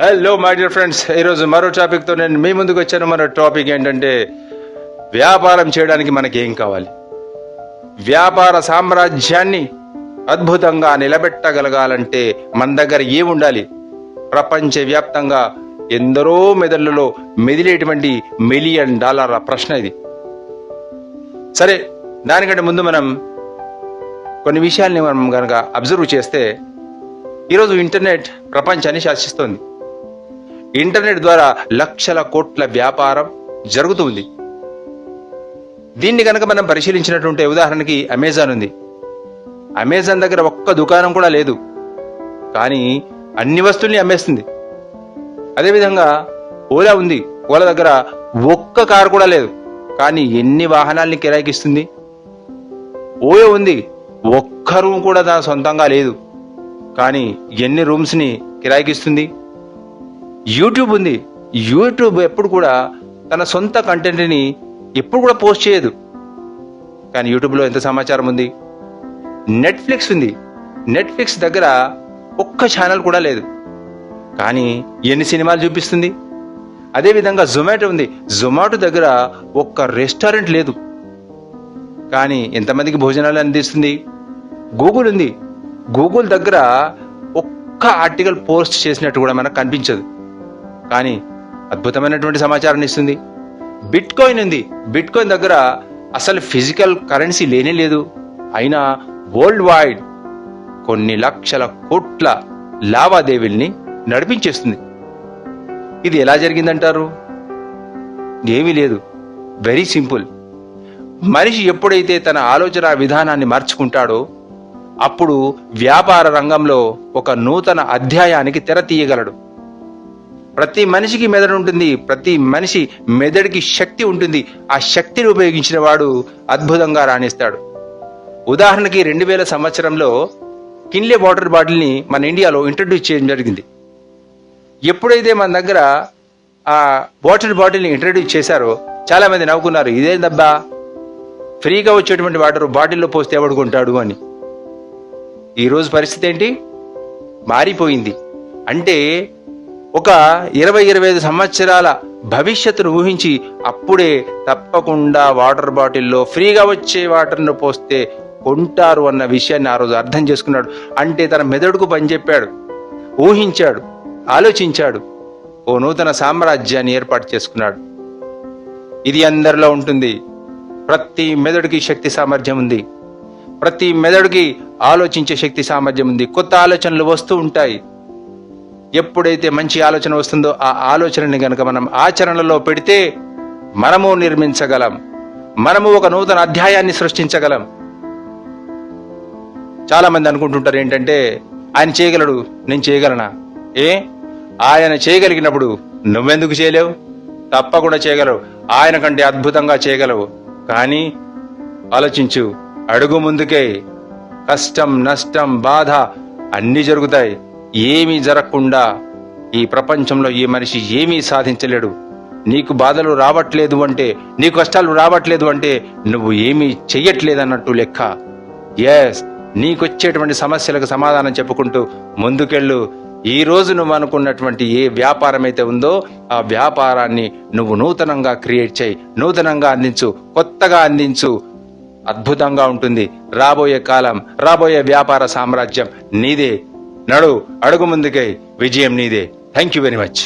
Hello my dear friends ఈరోజు మరో టాపిక్తో నేను మీ ముందుకు వచ్చాను. మరో టాపిక్ ఏంటంటే వ్యాపారం చేయడానికి మనకి ఏం కావాలి? వ్యాపార సామ్రాజ్యాన్ని అద్భుతంగా నిలబెట్టగలగాలంటే మన దగ్గర ఏముండాలి ప్రపంచవ్యాప్తంగా ఎందరో మెదళ్ళలో మెదిలేటువంటి మిలియన్ డాలర్ల ప్రశ్న ఇది. సరే దానికంటే ముందు మనం కొన్ని విషయాల్ని మనం కనుక అబ్జర్వ్ చేస్తే ఈరోజు ఇంటర్నెట్ ప్రపంచాన్ని శాసిస్తోంది. ఇంటర్నెట్ ద్వారా లక్షల కోట్ల వ్యాపారం జరుగుతుంది. దీన్ని కనుక మనం పరిశీలించినటువంటి ఉదాహరణకి అమెజాన్ ఉంది. అమెజాన్ దగ్గర ఒక్క దుకాణం కూడా లేదు. కానీ అన్ని వస్తువుల్ని అమ్మేస్తుంది. అదేవిధంగా ఓలా ఉంది. ఓలా దగ్గర ఒక్క కారు కూడా లేదు. కానీ ఎన్ని వాహనాల్ని కిరాయికిస్తుంది? ఓయో ఉంది. ఒక్క రూమ్ కూడా దాని సొంతంగా లేదు. కానీ ఎన్ని రూమ్స్ని కిరాయికిస్తుంది? యూట్యూబ్ ఉంది. యూట్యూబ్ ఎప్పుడు కూడా తన సొంత కంటెంట్ని ఎప్పుడు కూడా పోస్ట్ చేయదు. కానీ యూట్యూబ్లో ఎంత సమాచారం ఉంది? నెట్ఫ్లిక్స్ ఉంది. నెట్ఫ్లిక్స్ దగ్గర ఒక్క ఛానల్ కూడా లేదు. కానీ ఎన్ని సినిమాలు చూపిస్తుంది? అదేవిధంగా జొమాటో ఉంది. జొమాటో దగ్గర ఒక్క రెస్టారెంట్ లేదు. కానీ ఎంతమందికి భోజనాలు అందిస్తుంది? గూగుల్ ఉంది. గూగుల్ దగ్గర ఒక్క ఆర్టికల్ పోస్ట్ చేసినట్టు కూడా మనకు కనిపించదు. కానీ అద్భుతమైనటువంటి సమాచారాన్ని ఇస్తుంది. బిట్ కాయిన్ ఉంది. బిట్ కాయిన్ దగ్గర అసలు ఫిజికల్ కరెన్సీ లేనే లేదు. అయినా వరల్డ్ వైడ్ కొన్ని లక్షల కోట్ల లావాదేవీల్ని నడిపించేస్తుంది. ఇది ఎలా జరిగిందంటారు? ఏమీ లేదు. Very simple. మనిషి ఎప్పుడైతే తన ఆలోచన విధానాన్ని మార్చుకుంటాడో అప్పుడు వ్యాపార రంగంలో ఒక నూతన అధ్యాయానికి తెర తీయగలడు. ప్రతి మనిషికి మెదడు ఉంటుంది ప్రతి మనిషి మెదడుకి శక్తి ఉంటుంది. ఆ శక్తిని ఉపయోగించిన వాడు అద్భుతంగా రాణిస్తాడు. ఉదాహరణకి రెండు వేల సంవత్సరంలో కిన్లే వాటర్ బాటిల్ని మన ఇండియాలో ఇంట్రడ్యూస్ చేయడం జరిగింది. ఎప్పుడైతే మన దగ్గర ఆ వాటర్ బాటిల్ని ఇంట్రడ్యూస్ చేశారో చాలామంది నవ్వుకున్నారు నవ్వుకున్నారు ఇదేందబ్బా? ఫ్రీగా వచ్చేటువంటి వాటర్ బాటిల్లో పోస్తే ఎవడుకుంటాడు అని. ఈరోజు పరిస్థితి ఏంటి? మారిపోయింది. అంటే ఒక ఇరవై ఇరవై ఐదు సంవత్సరాల భవిష్యత్తును ఊహించి అప్పుడే తప్పకుండా వాటర్ బాటిల్లో ఫ్రీగా వచ్చే వాటర్ను పోస్తే కొంటారు అన్న విషయాన్ని ఆ రోజు అర్థం చేసుకున్నాడు. అంటే తన మెదడుకు పనిచెప్పాడు ఊహించాడు. ఆలోచించాడు. ఓ నూతన సామ్రాజ్యాన్ని ఏర్పాటు చేసుకున్నాడు. ఇది అందరిలో ఉంటుంది. ప్రతి మెదడుకి శక్తి సామర్థ్యం ఉంది. ప్రతి మెదడుకి ఆలోచించే శక్తి సామర్థ్యం ఉంది. కొత్త ఆలోచనలు వస్తూ ఉంటాయి. ఎప్పుడైతే మంచి ఆలోచన వస్తుందో ఆ ఆలోచనని గనక మనం ఆచరణలో పెడితే మనము నిర్మించగలం. మనము ఒక నూతన అధ్యాయాన్ని సృష్టించగలం. చాలామంది అనుకుంటుంటారు ఏంటంటే ఆయన చేయగలడు నేను చేయగలనా? ఏ? ఆయన చేయగలిగినప్పుడు నువ్వెందుకు చేయలేవు? తప్పకుండా చేయగలవు. ఆయన కంటే అద్భుతంగా చేయగలవు. కానీ ఆలోచించు అడుగు ముందుకే కష్టం నష్టం బాధ అన్నీ జరుగుతాయి. ఏమీ జరగకుండా ఈ ప్రపంచంలో ఏ మనిషి ఏమీ సాధించలేడు. నీకు బాధలు రావట్లేదు అంటే నీ కష్టాలు రావట్లేదు అంటే నువ్వు ఏమీ చెయ్యట్లేదన్నట్టు లెక్క. ఎస్ నీకొచ్చేటువంటి సమస్యలకు సమాధానం చెప్పుకుంటూ ముందుకెళ్ళు. ఈ రోజు నువ్వు అనుకున్నటువంటి ఏ వ్యాపారం అయితే ఉందో ఆ వ్యాపారాన్ని నువ్వు నూతనంగా క్రియేట్ చేయి. నూతనంగా అందించు కొత్తగా అందించు. అద్భుతంగా ఉంటుంది. రాబోయే కాలం రాబోయే వ్యాపార సామ్రాజ్యం నీదే. నడు అడుగు ముందుకై విజయం నీదే. Thank you very much